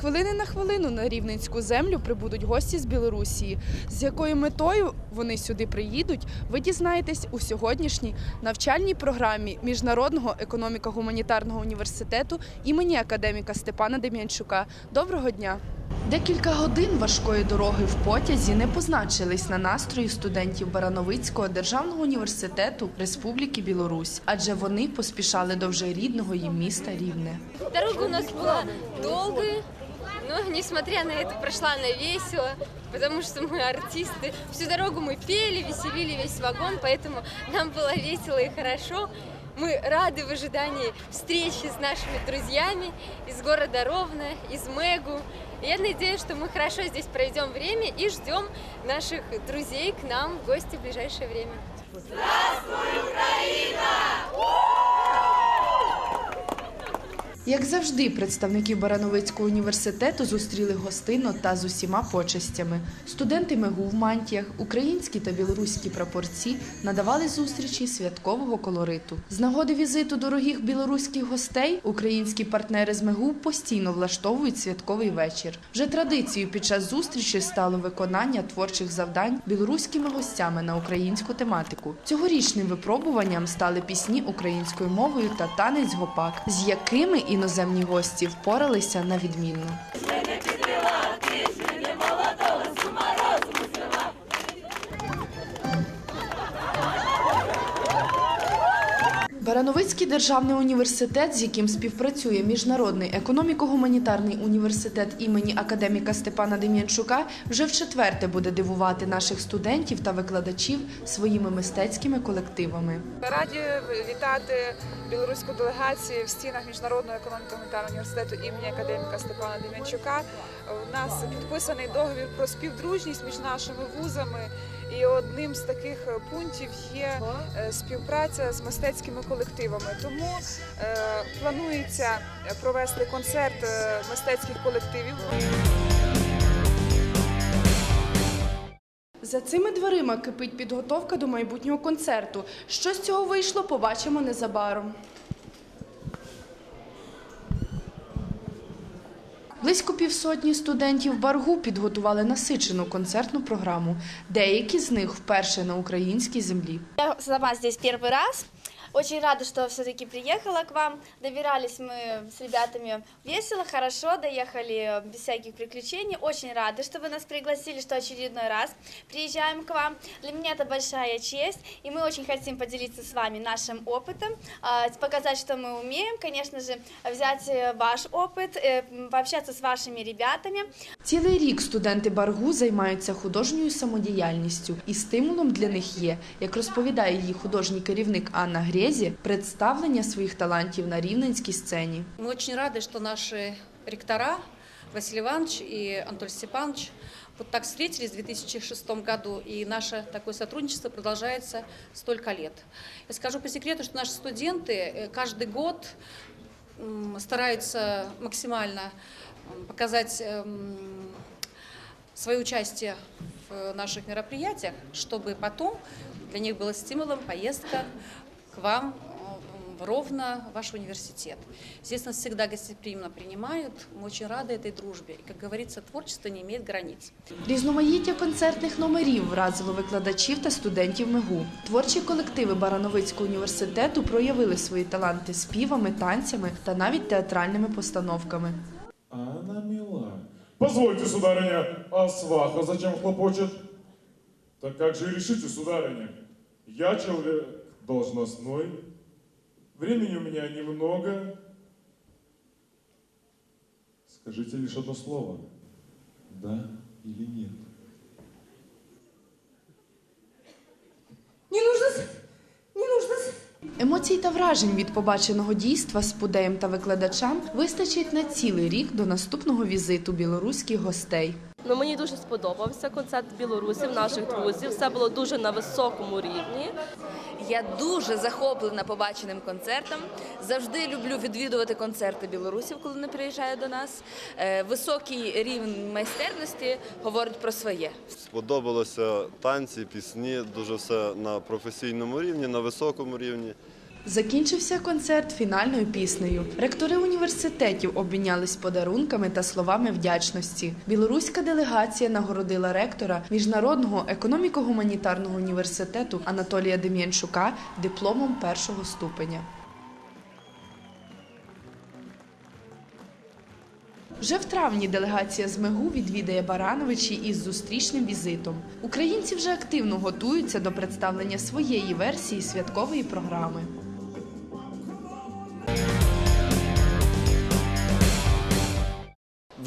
хвилини на хвилину на рівненську землю прибудуть гості з Білорусі. З якою метою вони сюди приїдуть, ви дізнаєтесь у сьогоднішній навчальній програмі Міжнародного економіко-гуманітарного університету імені академіка Степана Дем'янчука. Доброго дня! Декілька годин важкої дороги в потязі не позначились на настрої студентів Барановицького державного університету Республіки Білорусь, адже вони поспішали до вже рідного їм міста Рівне. Дорога у нас была долгая, но несмотря на это прошла она весело, потому что мы артисты. Всю дорогу мы пели, веселили весь вагон, поэтому нам было весело и хорошо. Мы рады в ожидании встречи с нашими друзьями из города Ровно, из Мэгу. И я надеюсь, что мы хорошо здесь проведем время и ждем наших друзей к нам в гости в ближайшее время. Як завжди, представники Барановицького університету зустріли гостинно та з усіма почестями. Студенти МЕГУ в мантіях, українські та білоруські прапорці надавали зустрічі святкового колориту. З нагоди візиту дорогих білоруських гостей українські партнери з МЕГУ постійно влаштовують святковий вечір. Вже традицією під час зустрічі стало виконання творчих завдань білоруськими гостями на українську тематику. Цьогорічним випробуванням стали пісні українською мовою та танець гопак, з якими іноземні гості впоралися на відмінно. Барановицький державний університет, з яким співпрацює Міжнародний економіко-гуманітарний університет імені академіка Степана Дем'янчука, вже вчетверте буде дивувати наших студентів та викладачів своїми мистецькими колективами. Раді вітати білоруську делегацію в стінах Міжнародного економіко-гуманітарного університету імені академіка Степана Дем'янчука. У нас підписаний договір про співдружність між нашими вузами, і одним з таких пунктів є е, співпраця з мистецькими колективами. Тому е, планується провести концерт е, мистецьких колективів. За цими дверима кипить підготовка до майбутнього концерту. Що з цього вийшло, побачимо незабаром. Близько півсотні студентів Баргу підготували насичену концертну програму. Деякі з них вперше на українській землі. Я сама здесь перший раз. Очень рада, что все-таки приехала к вам. Добирались мы с ребятами весело, хорошо, доехали без всяких приключений. Очень рады, что вы нас пригласили, что очередной раз приезжаем к вам. Для меня это большая честь, и мы очень хотим поделиться с вами нашим опытом, а, показать, что мы умеем, конечно же, взять э, ваш опыт, э, м, пообщаться с вашими ребятами. Цілий рік студенти Баргу займаються художньою самодіяльністю, і стимулом для них є, як розповідає її художній керівник Анна Грезі, представлення своїх талантів на рівненській сцені. Мы очень рады, что наши ректора Василий Иванович и Анатолий Степанович вот так встретились в 2006 году, и наше такое сотрудничество продолжается столько лет. Я скажу по секрету, что наши студенты э, каждый год м, стараются максимально м, показать эм, свое участие в наших мероприятиях, чтобы потом для них было стимулом поездка к вам э, в Ровно, в ваш университет. Здесь нас всегда гостеприимно принимают, мы очень рады этой дружбе. И, как говорится, творчество не имеет границ. Різноманіття концертних номерів вразило викладачів та студентів МИГУ. Творчі колективи Барановицького університету проявили свої таланти співами, танцями та навіть театральними постановками. А она мила. Позвольте, сударыня, а сваха зачем хлопочет? Так как же и решите, сударыня? Я человек должностной, времени у меня немного. Скажите лишь одно слово. Да или нет? Не нужно, с- не нужно. с- Емоцій та вражень від побаченого дійства спудеям та викладачам вистачить на цілий рік до наступного візиту білоруських гостей. Ну, мені дуже сподобався концерт білорусів, наших друзів. Все було дуже на високому рівні. Я дуже захоплена побаченим концертом. Завжди люблю відвідувати концерти білорусів, коли вони приїжджають до нас. Е, Високий рівень майстерності говорить про своє. Сподобалося танці, пісні, дуже все на професійному рівні, на високому рівні. Закінчився концерт фінальною піснею. Ректори університетів обмінялись подарунками та словами вдячності. Білоруська делегація нагородила ректора Міжнародного економіко-гуманітарного університету Анатолія Дем'янчука дипломом першого ступеня. Вже в травні делегація з МЕГУ відвідає Барановичі із зустрічним візитом. Українці вже активно готуються до представлення своєї версії святкової програми.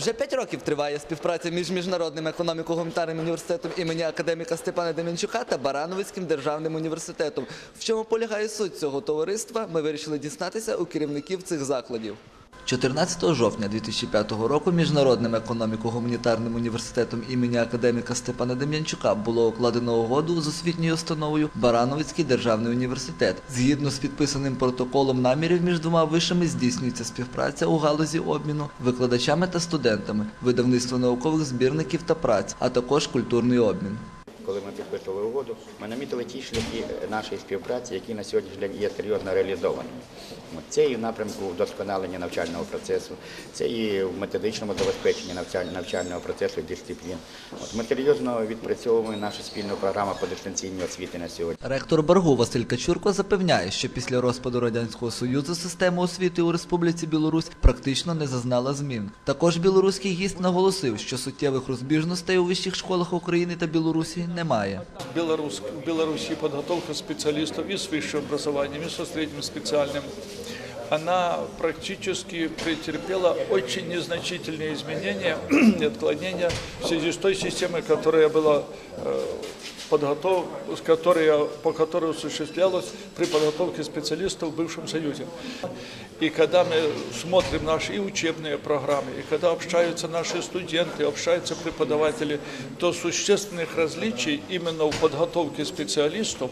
Вже п'ять років триває співпраця між міжнародним економіко-гуманітарним університетом імені академіка Степана Демінчука та Барановицьким державним університетом. В чому полягає суть цього товариства? Ми вирішили дізнатися у керівників цих закладів. 14 жовтня 2005 року Міжнародним економіко-гуманітарним університетом імені академіка Степана Дем'янчука було укладено угоду з освітньою установою Барановицький державний університет. Згідно з підписаним протоколом намірів між двома вишами здійснюється співпраця у галузі обміну викладачами та студентами, видавництво наукових збірників та праць, а також культурний обмін. Коли ми підписували угоду, ми намітили ті шляхи нашої співпраці, які на сьогоднішній день є серйозно реалізовані. Це і в напрямку вдосконалення навчального процесу, це і в методичному забезпеченні навчального процесу і дисциплін. От Ми серйозно відпрацьовуємо нашу спільну програму по дистанційній освіті на сьогодні. Ректор Баргу Василь Качурко запевняє, що після розпаду радянського союзу система освіти у Республіці Білорусь практично не зазнала змін. Також білоруський гість наголосив, що суттєвих розбіжностей у вищих школах України та Білорусі немає. Белорус, в Беларуси подготовка специалистов и с высшим образованием, и со средним специальным, она практически претерпела очень незначительные изменения и отклонения в связи с той системой, которая была э, подготов... с которой, по которой осуществлялась при подготовке специалистов в бывшем Союзе. И когда мы смотрим наши и учебные программы, и когда общаются наши студенты, общаются преподаватели, то существенных различий именно в подготовке специалистов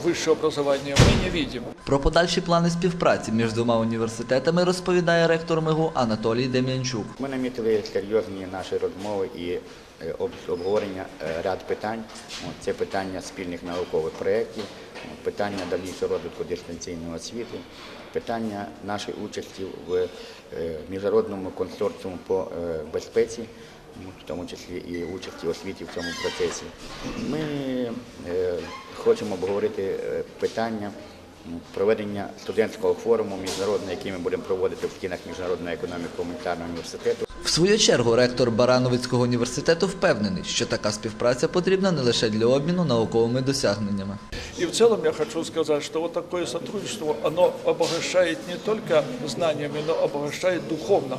высшего образования мы не видим. Про подальші плани співпраці між двома університетами розповідає ректор МИГУ Анатолій Дем'янчук. Ми намітили серйозні наші розмови і е, обговорення е, ряд питань. Це питання спільних наукових проєктів, питання дальнішого розвитку дистанційної освіти, питання нашої участі в е, міжнародному консорціуму по безпеці, в тому числі і участі в освіті в цьому процесі. Ми е, хочемо обговорити е, питання проведення студентського форуму міжнародного, який ми будемо проводити в стінах Міжнародного економіко-гуманітарного університету. В свою чергу ректор Барановицького університету впевнений, що така співпраця потрібна не лише для обміну науковими досягненнями. И в целом я хочу сказать, что вот такое сотрудничество, оно обогащает не только знаниями, но обогащает духовно,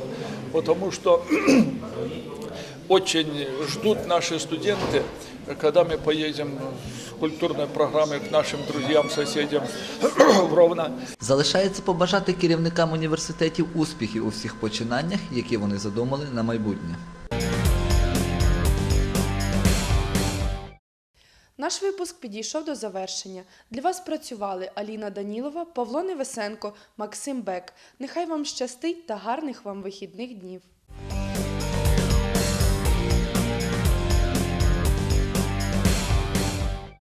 потому что очень ждут наши студенты, когда мы поедем с культурной программой к нашим друзьям, соседям в Ровно. Залишається побажати керівникам університетів успіхів у всіх починаннях, які вони задумали на майбутнє. Наш випуск підійшов до завершення. Для вас працювали Аліна Данілова, Павло Невесенко, Максим Бек. Нехай вам щастить та гарних вам вихідних днів.